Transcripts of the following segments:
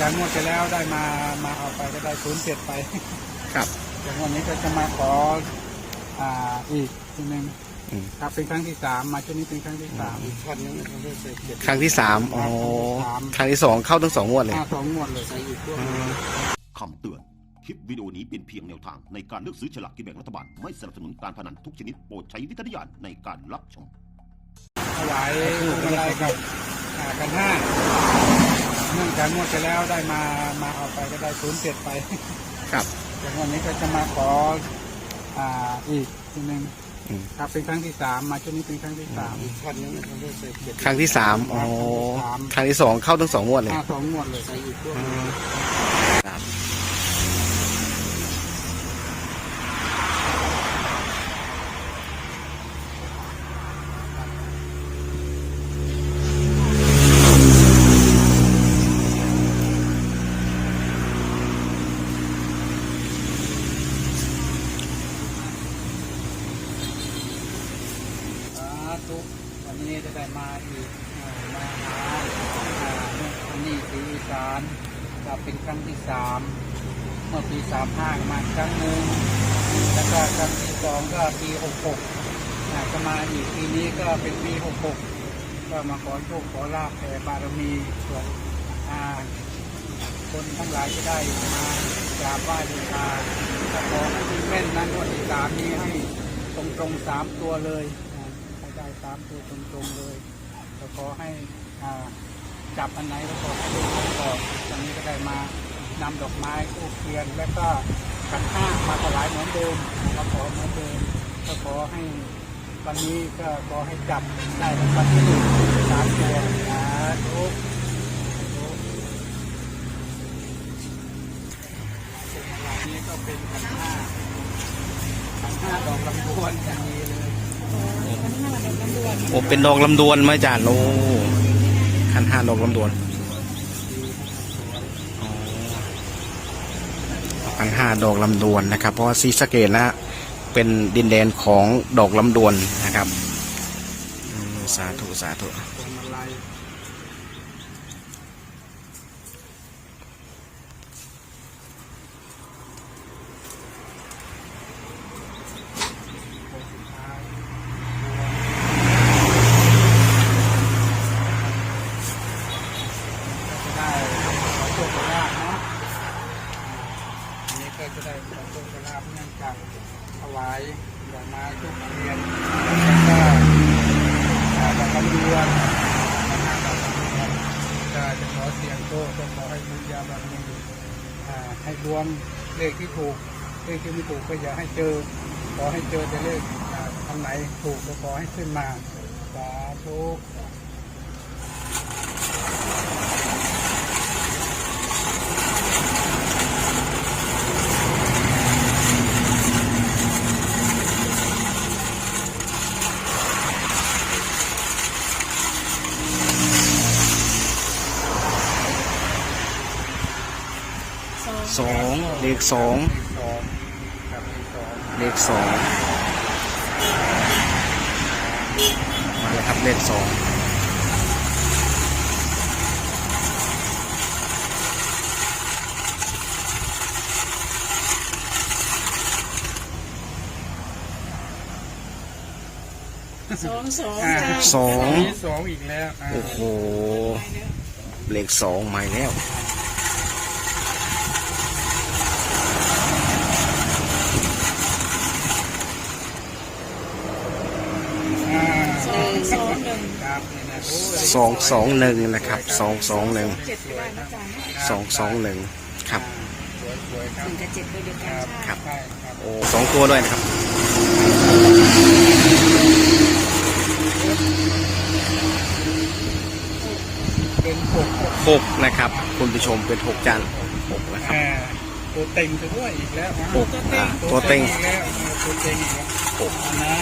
จากงวดไปแล้วได้มามาเอาไปก็ได้ศูนย์เจ็ดไปครับแต่วันนี้ก็จะมาขออ่าอีกทีหนึ่งอืมครับเป็นครั้งที่สามมาช่วงนี้เป็นครั้งที่สามท่อนนึงมันได้ใส่เจ็ดครั้งที่สามอ๋อครั้งที่สองเข้าทั้งสองงวดเลย ห้าสองงวดเลยใส่อีกพวก คำเตือน คลิปวิดีโอนี้เป็นเพียงแนวทางในการเลือกซื้อฉลากกินแบ่งรัฐบาล ไม่สนับสนุนการพนันทุกชนิดโปรดใช้วิจารณญาณในการรับชม ถวายพวงมาลัยกับอ่ากันห้า เนื่องจากงวดไปแล้วได้มามาเอาไปก็ได้ศูนย์เจ็ดไปครับแต่วันนี้ก็จะมาขออ่าอีกทีหนึ่งอืมครับเป็นครั้งที่สามมาช่วงนี้เป็นครั้งที่สามท่อนนึงมันได้ใส่เจ็ดครั้งที่สามอ๋อครั้งที่สองเข้าทั้งสองงวดเลยห้าสองงวดเลยใส่อีกพวกครับ สาธุวันนี้จะได้มาอีกมาหาอันนี้สีอีสานจะเป็นครั้งที่สามเมื่อปีสามห้ามาครั้งหนึ่งแล้วก็ครั้งที่สองก็ปีหกหกจะมาอีกปีนี้ก็เป็นปีหกหกก็มาขอโชคขอลาภแผ่บารมีส่วนคนทั้งหลายจะได้มากราบไหว้บูชาขอให้มีแม่นนั้นวันที่สามนี้ให้ตรงตรงๆสามตัวเลย ได้สามตัวตรงๆเลยก็ขอให้จับอันไหนก็ขอให้ดูก่อนตอนนี้ก็ได้มานำดอกไม้ทูบเทียน แล้วก็กันห้ามาถวายเหมือนเดิมมาขอเหมือนเดิมก็ขอให้วันนี้ก็ขอให้จับได้รางวัลที่หนึ่งสามตัวสาธุอันนี้ก็เป็นกันห้าขันห้าดอกลำดวนอย่างนี้เลย โอ้เป็นดอกลำดวนไหมาจานโอ้ขันห้าดอกลำดวนอ๋อขันห้าดอกลำดวนนะครับ เพราะว่าซีสเกตนะเป็นดินแดนของดอกลำดวนนะครับสาธุสาธุ พวงมาลัยองค์สุดท้ายก็จะได้ขอโชคขอลาภเนาะอันนี้ ก็จะได้ขอโชคขอลาภเนื่องจากถวายดอกไม้ทุกเรียนแล้วก็อ่าดอกลำดวนจะจะขอเสียงโชคจะขอให้บุญญาบารมีอ่าให้ดวงเลขที่ถูกเลขที่ไม่ถูกก็อย่าให้เจอ ขอให้เจอแต่เลขอ่าอันไหนถูกก็ขอให้ขึ้นมาสาธุ สองเลขสองสองครับเลขสองเลขสองมาเลยครับเลขสองสองสองอ่าเจ้าสองมีสองอีกแล้วอ่าโอ้โห เลขสองมาแล้ว สองสองหนึ่งครับนี่นะโอ้ยสองสองหนึ่งนะครับสองสองหนึ่งเจ็ดก็ได้นะจ๊ะนะสองสองหนึ่งครับสวยๆครับหนึ่งกับเจ็ดตัวเดียวกันครับใช่ครับโอ้สองตัวด้วยนะครับเป็นหกหกนะครับ คุณผู้ชมเป็นหกจานหกนะครับอ่าตัวเต็งจะด้วยอีกแล้วนะหกอ่าตัวเต็งอีกแล้วเออตัวเต็งอีกแล้วหกนะ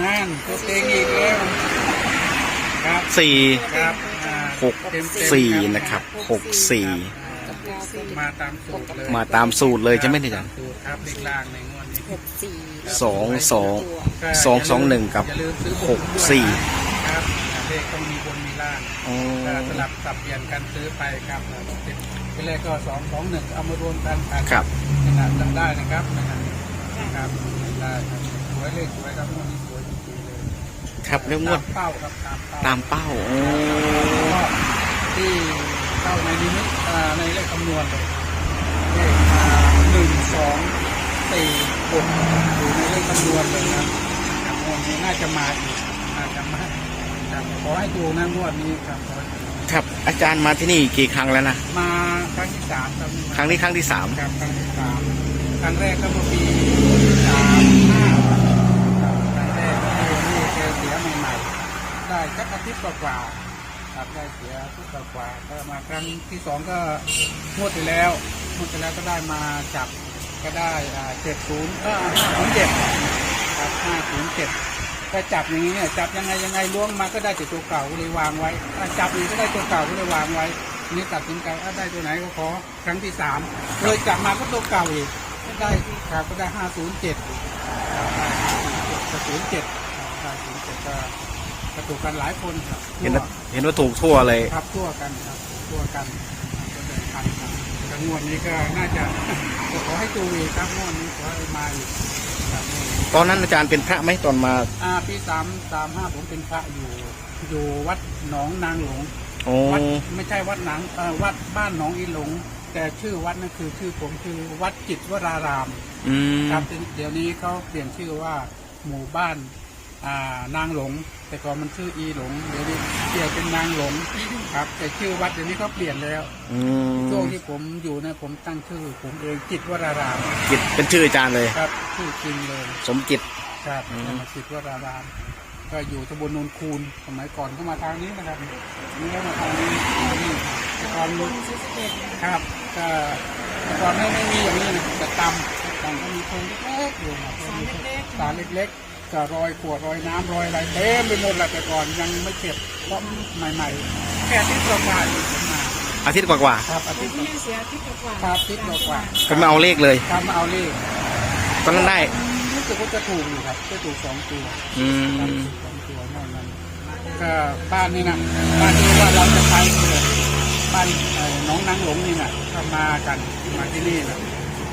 นั่นตัวเต็งอีกแล้วครับสี่ครับอ่าหกเต็มๆสี่นะครับหกสี่มาตามสูตรเลยมาตามสูตรเลยใช่ไหมเนี่ยอาจารย์สูตรครับเลขล่างในงวดนี้หกสี่สองสองตัวก็สองสองหนึ่งกับอย่าลืมซื้อหกสี่ครับเลขต้องมีบนมีล่างอ๋อก็สลับสับเปลี่ยนกันซื้อไปครับเป็นเป็นเลขก็สองสองหนึ่งเอามารวมกันกันครับนะครับจำได้นะครับนะครับครับได้ครับส วยเลขสวยครับงวดนี้สวยจริงๆเลยครับแล้วงวตาดมเป้าครับตามเป้าตามเป้าอ๋อก็ที่เข้าในนิมิตอ่าในเลขคำนวณเลยเลขอ่าหนึ่งสองสี่หกอยู่ในเลขคำนวณเลยนะงวดนี้น่าจะมาอีกน่าจะมาครับขอให้ถูกนะงวดนี้ครับขอให้ถูกครับ อาจารย์มาที่นี่กี่ครั้งแล้วนะมาครั้งที่สามครับ ครั้งนี้ครั้งที่สาม ครับครั้งที่สามครั้งแรกก็เมื่อปีสามห้าครับครั้งแรกที่นี่แกเสียใหม่ๆได้ สักอาทิตย์กว่าๆครับได้เสียอาทิตย์กว่าๆก็มาครั้งที่สองก็งวดไปแล้วงวดไปแล้วก็ได้มาจับก็ได้เจ็ดศูนย์ก็ห้าศูนย์เจ็ดครับห้าศูนย์เจ็ดก็จับอย่างนี้เนี่ยจับยังไงยังไงล้วงมาก็ได้แต่ตัวเก่าก็เลยวางไว้ถ้าจับอีกก็ได้ตัวเก่าก็เลยวางไว้นี่ตัดสินใจว่าได้ตัวไหนก็ขอครั้งที่สามเลยกลับมาก็ตัวเก่าอีกก็ได้ครับก็ได้ห้าศูนย์เจ็ดศูนย์เจ็ดได้ศูนย์เจ็ดก็ กระตุกกันหลายคนครับเห็นว่าเห็นว่าถูกทั่วเลย ครับทั่วกันครับทั่วกันก็แบ่งพันครับแต่งวดนี้ก็น่าจะก็ขอให้ตูอีกครับงวดนี้ขอให้มาอีกครับงวดนี้ตอนนั้นอาจารย์เป็นพระไหมตอนมาอ่าปีสามสามห้าผมเป็นพระอยู่ อยู่วัดหนองนางหลง โอ้วัดไม่ใช่วัดหนังเอ่อวัดบ้านหนองอีหลง แต่ชื่อวัดนั่นคือชื่อผมคือวัดจิตวราราม อืมครับเดี๋ยวนี้เขาเปลี่ยนชื่อว่าหมู่บ้านอ่า นางหลง แต่ก่อนมันชื่ออีหลงเดี๋ยวนี้เปลี่ยนเป็นนางหลงครับ แต่ชื่อวัดเดี๋ยวนี้เขาเปลี่ยนแล้วอืมช่วงที่ผมอยู่เนี่ยผมตั้งชื่อ ผมเองจิตวรารามจิตเป็นชื่ออาจารย์เลย ครับชื่อจริงเลยสมจิต ครับอืมจิตวราราม ก็อยู่ตำบลโนนคูนสมัยก่อนก็มาทางนี้นะครับนี่ก็มาทางนี้นี่แต่ก่อนคนซื้อสเก็ตครับก็แต่ก่อนไม่ไม่มีอย่างนี้นะแต่ตำตำก็มีโครงเล็กๆอยู่นะสารเล็กๆสารเล็กๆ ก็รอยขวดรอยน้ำรอยอะไรเต็มไปหมดแหละแต่ก่อนยังไม่เก็บเพราะใหม่ๆแค่ที่ประมาณมาอาทิตย์กว่าครับอาคทินตย์ที่เสียอาทิตย์กว่าครับอาทิตย์กว่าๆก็มาเอาเลขเลย ทำมาเอาเลขตอนนั้นได้รู้สึกว่าจะถูกอยู่ครับจะถูกสองตัว อืครับมสองตัวนอกนั้นก็บ้านนี่นะบ้านที่ว่าเราจะไปคือบ้านเอ่อน้องนางหลงนี่นะก็มากันมาที่นี่นะ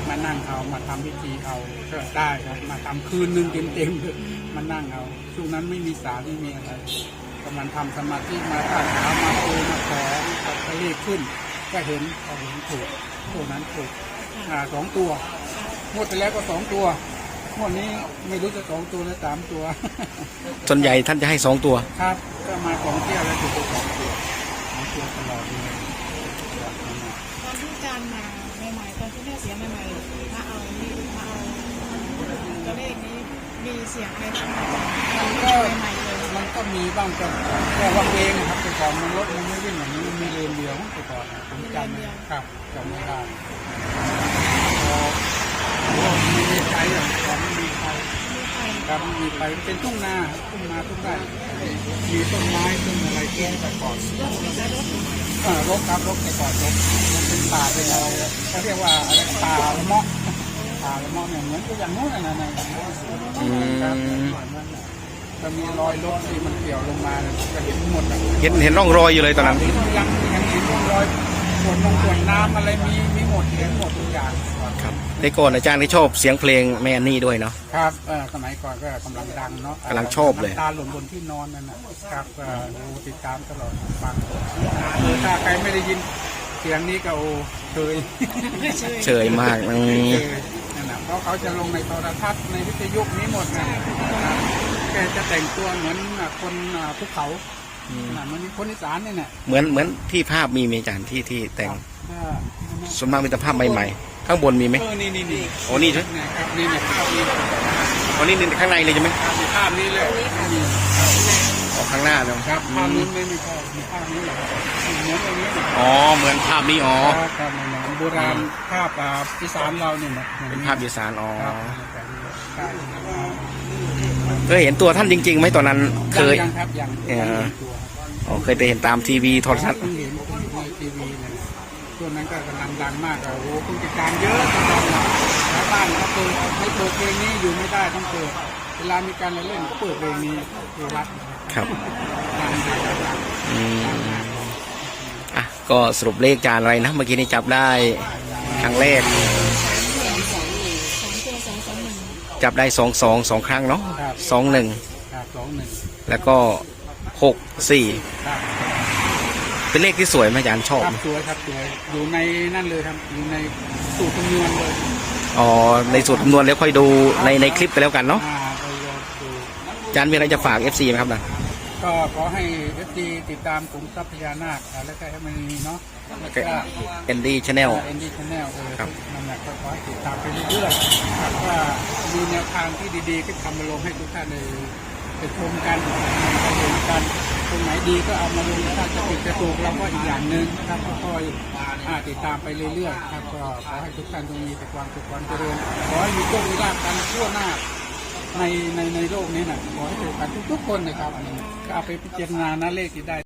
มานั่งเอามาทำพิธีเอาก็ได้ครับมาทำคืนหนึ่งเต็มๆเลยมานั่งเอาช่วงนั้นไม่มีสารไม่มีอะไรกำลังทำสมาธิมาตั้งขามาโอยมาขอก็เลขขึ้น ก็เห็นก็เห็นถูกตัวนั้นถูกอ่าสองตัวงวดไปแล้วก็สองตัวงวดนี้ไม่รู้จะสองตัวหรือสามตัวส่วนใหญ่ท่านจะให้สองตัวครับก็มาของเที่ยวแล้วถูกไปสองตัวสองตัวตลอดเลยครับตอนที่อาจารย์มา ใหม่ๆตอนที่แม่เสียใหม่ๆมาเอานี่มาเอาตัวเลขนี้มีเสียงอะไรบ้างไหมอาจารย์ใหม่ๆเลยมันก็มีบ้างแต่แต่ว่าเองนะครับแต่ก่อนมันรถมันไม่วิ่งอย่างนี้มันมีเลนเดียวแต่ก่อนนะผมจำไม่ครับจำไม่ได้พอโอ้มีใครอะก่อนมีใครมีใครับไม่มีใครเป็นทุ่งนาทุ่งนาทุ่งไร่มีต้นไม้ต้นอะไรเกี้ยแต่ก่อน ออรกครับรกแต่ก่อนรกมันเป็นป่าเป็นอะไรเขาเรียกว่าอะไรป่าละเมาะป่าละเมาะเนี่ยเหมือนกับอย่างนู้นน่ะนะนะอืมครับจะมีรอยรถที่มันเกี่ยวลงมาเนี่ยจะเห็นหมดอะเห็นเห็นร่องรอยอยู่เลยตอนนั้น ยังยังเห็นร่องรอยส่วนลงส่วนน้ำอะไรมีมีหมดเห็นหมดทุกอย่างครับ แต่ก่อนอาจารย์ที่ชอบเสียงเพลงแม่อันนี่ด้วยเนาะ ครับเออสมัยก่อนก็กำลังดังเนาะกำลังชอบเลย น้ำตาหล่นบนที่นอนนั่นนะครับก็ดูติดตามตลอดฟังถ้าใครไม่ได้ยินเสียงนี้ก็โอ้เคยเฉยมากอืมเคยนั่นนะเพราะเขาจะลงในโทรทัศน์ในวิทยุนี้หมดนะครับแกจะแต่งตัวเหมือนคนอ่าภูเขาน่ะเหมือนคนอีสานนี่แหละเหมือนเหมือนที่ภาพมีไหมอาจารย์ที่ที่แต่งก็ ส่วนมากมีแต่ภาพใหม่ๆ ข้างบนมีไหม เออนี่นี่นี่โอ้นี่ใช่เนี่ยครับนี่เนี่ยภาพนี้อ๋อนี่นี่ข้างในเลยใช่ไหมภาพนี้ภาพนี้เลยนี่อ๋อข้างหน้าเนาะครับภาพนี้ไม่ไม่ใช่มีภาพนี้แหละเหมือนอย่างนี้เนี่ยอ๋อเหมือนภาพนี้อ๋อครับครับเหมือนโบราณภาพอ่าอีสานเราเนี่ยนะเป็นภาพอีสานอ๋อครับใช่เคยเห็นตัวท่านจริงๆไหมตอนนั้นเคย ยังครับยังเออยังเห็นตัวอ๋อเคยแต่เห็นตามทีวีโทรทัศน์ เพิ่งเห็นในทีวีเนี่ยช่วงนั้น ก็กำลังดังมากอะโอ้โหผู้จัดการเยอะจังเลยนะแล้วบ้านก็เปิดไม่เปิดเพลงนี้อยู่ไม่ได้ต้องเปิด เวลามีการเล่นก็เปิดเพลงนี้คือวัดครับดังดังอืมอะก็สรุปเลขจานอะไรนะ เมื่อกี้นี้จับได้ครั้งแรกสองตัวสองสองหนึ่งจับได้สองสองสองครั้งเนาะสองหนึ่งครับสองหนึ่งแล้วก็หกสี่ครับ เป็นเลขที่สวยไหมอาจารย์ชอบครับสวยครับสวยอยู่ในนั่นเลยครับอยู่ในสูตรคำนวณเลยอ๋อในสูตรคำนวณแล้วค่อยดูในในคลิปไปแล้วกันเนาะอ่าไปลองดูอาจารย์มีอะไรจะฝาก FC ไหมครับนะก็ขอให้เอฟซีติดตามกลุ่มทรัพยานาคอ่าแล้วก็ให้มันมีเนาะแล้วก็เอนดี้ชาแนล เอ็นดี้ชาแนลเออครับ นั่นแหละก็ขอให้ติดตามไปเรื่อยๆครับว่ามีแนวทางที่ดีๆก็ทำมาลงให้ทุกท่านเลยไปชมกันไปเห็นกันต รงไหนดีก็เอามาลงถ้าจะผิดจะถูกเราก็อีกอย่างหนึ่งนะครับก็คอยติดตามไปเรื่อยๆครับก็ขอให้ทุกท่านจงมีแต่ความสุขความเจริญขอให้มีโชคมีลาภกันทั่วหน้าในในในโลกนี้นะขอให้เกิดกันทุกๆคนนะครับก็เอาไปพิจารณานะเลขที่ได้